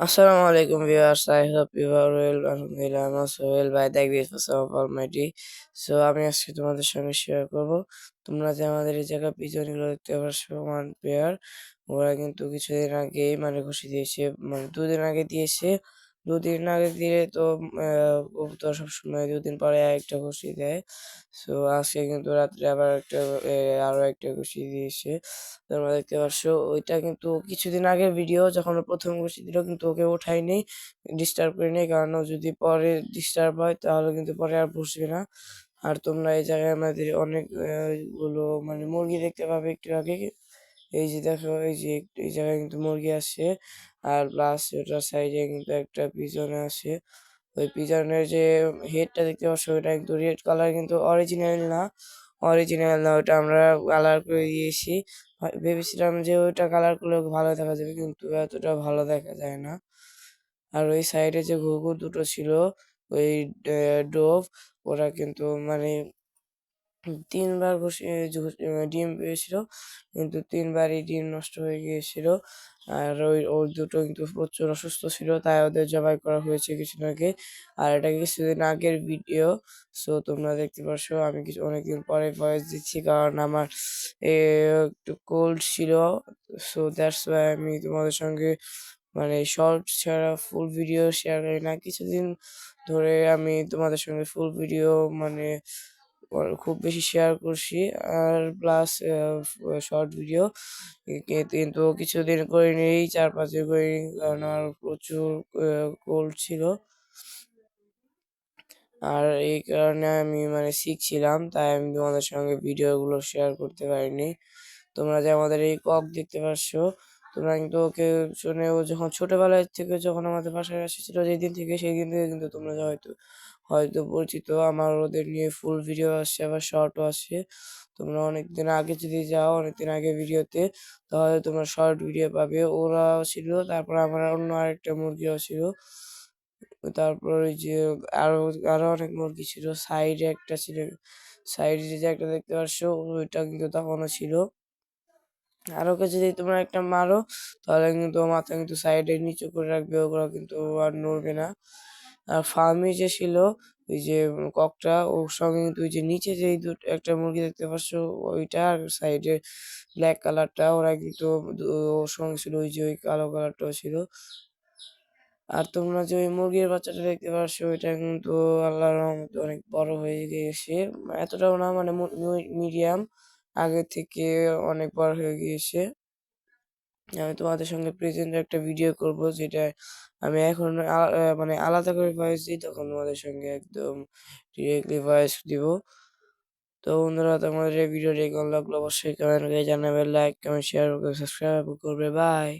আসসালামু আলাইকুম viewers I hope you are well আলহামদুলিল্লাহ আমার সোহেল ভাই দেখবি ফল মাইটি সো আমি আজকে তোমাদের সঙ্গে শেয়ার করব। তোমরা যে আমাদের এই জায়গায় পিছনগুলো দেখতে পারছ ওয়ান প্লেয়ার ওরা কিন্তু কিছুদিন আগে মানে খুশি দিয়েছে মানে দুদিন আগে দিয়েছে। দুদিন আগে দিলে তো কবুতর সবসময় দুদিন পরে একটা ঘুষি দেয়। সো আজকে কিন্তু রাত্রে আবার একটা আরও একটা ঘুষি দিয়েছে। তোমরা দেখতে পাচ্ছ, ওইটা কিন্তু কিছুদিন আগের ভিডিও যখন প্রথম ঘুষি দিল কিন্তু ওকে ওঠাইনি ডিস্টার্ব করে করিনি। কারণ যদি পরে ডিস্টার্ব হয়, তাহলে কিন্তু পরে আর বসবে না। আর তোমরা এই জায়গায় আমাদের অনেকগুলো মানে মুরগি দেখতে পাবে একটু আগে। এই যে দেখো, এই যে এই জায়গায় কিন্তু মুরগি আছে আর প্লাস ওটার সাইডে কিন্তু একটা পিজনে আছে ওই পিজনের যে হেডটা দেখতে পাচ্ছ, ওটা কিন্তু রেড কালার কিন্তু অরিজিনাল না। অরিজিনাল না, ওটা আমরা কালার করে দিয়েছি। ভেবেছিলাম যে ওইটা কালার করলে ভালো দেখা যাবে, কিন্তু এতটা ভালো দেখা যায় না। আর ওই সাইডে যে ঘুঘু দুটো ছিল, ওই ডোভ ওরা কিন্তু মানে তিনবার ডিম পেয়েছিল, কিন্তু তিনবারই ডিম নষ্ট হয়ে গিয়েছিল। আর ওই ওর দুটো কিন্তু প্রচুর অসুস্থ ছিল, তাই ওদের জবাই করা হয়েছে কিছুদিন আগে। আর এটা কিছুদিন আগের ভিডিও, সো তোমরা দেখতে পাচ্ছ আমি কিছু অনেকদিন পরে ভয়েস দিচ্ছি, কারণ আমার একটু কোল্ড ছিল, সো দ্যাটস ওয়াই আমি তোমাদের সঙ্গে মানে শর্ট ছাড়া ফুল ভিডিও শেয়ার করি না। কিছুদিন ধরে আমি তোমাদের সঙ্গে ফুল ভিডিও মানে খুব বেশি শেয়ার করছি। আর প্লাস শর্ট ভিডিও কিন্তু কিছুদিন করিনি, চার পাঁচ দিন করিনি, কারণ আমার প্রচুর কোল্ড ছিল। আর এই কারণে আমি মানে শিখছিলাম তাই আমি তোমাদের সঙ্গে ভিডিওগুলো শেয়ার করতে পারিনি। তোমরা যে আমাদের এই কক দেখতে পাচ্ছ তোমরা কিন্তু ওকে শুনে ও যখন ছোটবেলায় থেকে যখন আমাদের বাসায় এসেছিল, যেদিন থেকে সেই দিন থেকে কিন্তু তোমরা হয়তো হয়তো পরিচিত, আমার ওদের নিয়ে ফুল ভিডিও আসছে, আবার শর্টও আসছে। তোমরা অনেকদিন আগে যদি যাও, অনেকদিন আগে ভিডিওতে তাহলে তোমরা শর্ট ভিডিও পাবে। ওরাও ছিল, তারপর আমার অন্য আরেকটা মুরগিও ছিল। তারপর ওই যে আরও আরও অনেক মুরগি ছিল সাইডে একটা ছিল সাইডে যে একটা দেখতে পাচ্ছ, ওইটা কিন্তু তখনও ছিল। আর ওকে যদি তোমরা একটা মারো, তাহলে কিন্তু মাথা কিন্তু সাইডে নিচু করে রাখবে, ওগুলো কিন্তু আর নড়বে না। আর ফার্মে যে ছিল, ওই যে ককটা, ওর সঙ্গে কিন্তু ওই যে নিচে যে দুটো একটা মুরগি দেখতে পাচ্ছ, ওইটা আর সাইডে ব্ল্যাক কালারটা ওরা কিন্তু ওর সঙ্গে ছিল ওই যে ওই কালো কালারটাও ছিল। আর তোমরা যে ওই মুরগির বাচ্চাটা দেখতে পাচ্ছ, ওইটা কিন্তু আল্লাহর রহমতে অনেক বড় হয়ে গিয়েছে। এতটাও না মানে মিডিয়াম আগে থেকে অনেক বড় হয়ে গিয়েছে। আমি তোমাদের সঙ্গে প্রেজেন্ট একটা ভিডিও করব যেটা আমি এখন মানে আলাদা করে ভয়েস দিই, তখন তোমাদের সঙ্গে একদম ডিরেক্টলি ভয়েস দিব। তো বন্ধুরা, তোমাদের এই ভিডিওটি লাগল? অবশ্যই কমেন্ট করে জানাবে লাইক কমেন্ট শেয়ার করবে সাবস্ক্রাইব করবে। বাই